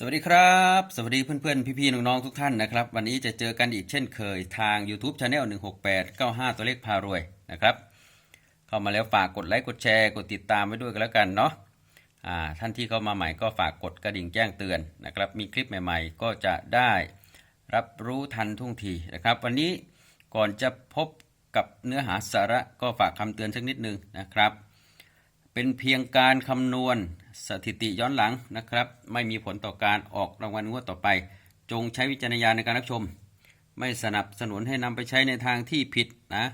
สวัสดีครับ สวัสดีเพื่อนๆ พี่ๆ น้องๆ ทุกท่านนะครับ วันนี้จะเจอกันอีกเช่นเคยทาง YouTube Channel 16895 ตัวเลขพารวยนะครับ เข้ามาแล้วฝากกดไลค์กดแชร์กดติดตามไว้ด้วยกันแล้วกันเนาะอ่าท่านที่เข้ามาใหม่ก็ฝากกดกระดิ่งแจ้งเตือนนะครับ มีคลิปใหม่ๆ ก็จะได้รับรู้ทันท่งทีนะครับ วันนี้ก่อนจะพบกับเนื้อหาสาระก็ฝากคำเตือนสักนิดนึงนะครับ เป็นเพียงการคำนวณ สถิติย้อนหลังนะครับ ไม่มีผลต่อการออกรางวัลงวดต่อไป จงใช้วิจารณญาณในการรับชม ไม่สนับสนุนให้นำไปใช้ในทางที่ผิดนะ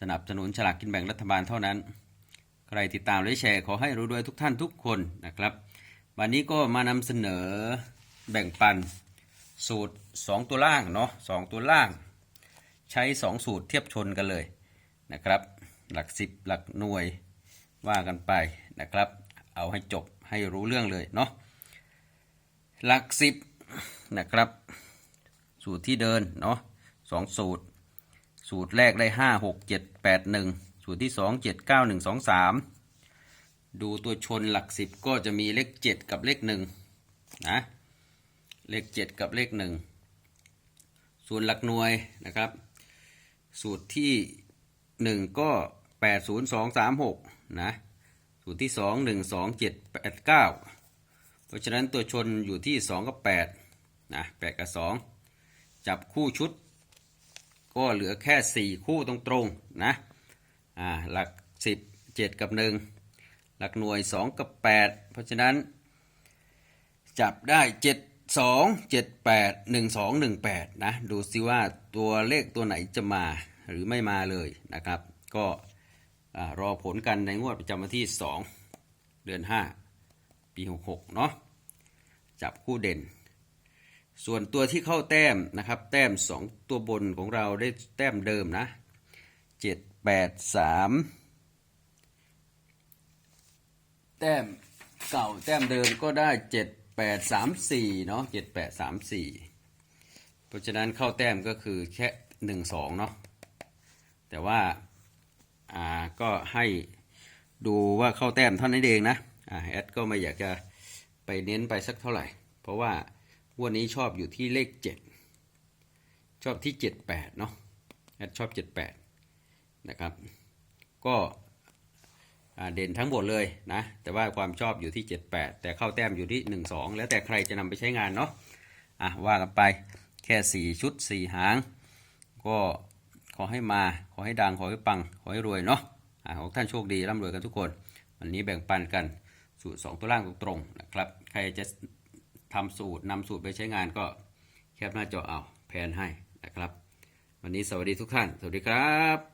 สนับสนุนฉลากกินแบ่งรัฐบาลเท่านั้น ใครติดตามและแชร์ขอให้รู้ด้วยทุกท่านทุกคนนะครับ วันนี้ก็มานำเสนอแบ่งปันสูตร 2 ตัวล่างเนาะสองตัวล่าง ใช้ 2 สูตรเทียบชนกันเลยนะครับ หลัก 10 หลักหน่วยว่ากันไปนะครับ เอาให้จบให้รู้เรื่องเลยเนาะหลักสิบนะครับ สูตรที่เดินเนาะสองสูตร สูตรแรกได้ห้าหกเจ็ดแปดหนึ่งสูตรที่สองเจ็ดเก้าหนึ่งสองสามดูตัวชนหลักสิบก็จะมีเลขเจ็ดกับเลขหนึ่งนะเลขเจ็ดกับเลขหนึ่งส่วนหลักหน่วยนะครับ สูตรที่หนึ่งก็แปดศูนย์สองสามหกนะ สูตรที่สองหนึ่งสองเจ็ดแปดเก้าเพราะฉะนั้นตัวชนอยู่ที่สองกับแปดนะแปดกับสองจับคู่ชุด ก็เหลือแค่สี่คู่ตรงๆนะอ่าหลักสิบเจ็ดกับหนึ่งหลักหน่วยสองกับแปดเพราะฉะนั้น จับได้เจ็ดสองเจ็ดแปดหนึ่งสองหนึ่งแปดนะดูซิว่าตัวเลขตัวไหนจะมาหรือไม่มาเลยนะครับ ก็ รอผลกันในงวดประจำวันที่ 2 เดือน 5 ปี 66 เนาะจับคู่เด่น ส่วนตัวที่เข้าแต้มนะครับ แต้ม 2 ตัวบนของเราได้แต้มเดิมนะ 7 8 3 แต้มเก่าแต้มเดิมก็ได้ 7 8 3 4 เนาะ7 8 3 4 เพราะฉะนั้นเข้าแต้มก็คือแค่ 1 2 เนาะแต่ว่า อ่าก็ให้ดูว่าเข้าแต้มเท่านั้นเองนะอ่าแอดก็ไม่อยากจะไปเน้นไปสักเท่าไหร่ เพราะว่าวันนี้ชอบอยู่ที่เลข 7 ชอบที่ 78 เนาะแอดชอบ 78 นะครับ ก็เด่นทั้งหมดเลยนะ แต่ว่าความชอบอยู่ที่ 78 แต่เข้าแต้มอยู่ที่ 12 แล้วแต่ใครจะนำไปใช้งานเนาะอะว่ากันไปแค่ 4 ชุด 4 หาง ก็ ขอให้มา ขอให้ดัง ขอให้ปัง ขอให้รวยเนาะอ่าขอท่านโชคดีร่ำรวยกันทุกคน วันนี้แบ่งปันกันสูตร 2 ตัวล่างตรงๆนะครับ ใครจะทำสูตรนำสูตรไปใช้งานก็แคปหน้าจอเอาแผนให้นะครับ วันนี้สวัสดีทุกท่าน สวัสดีครับ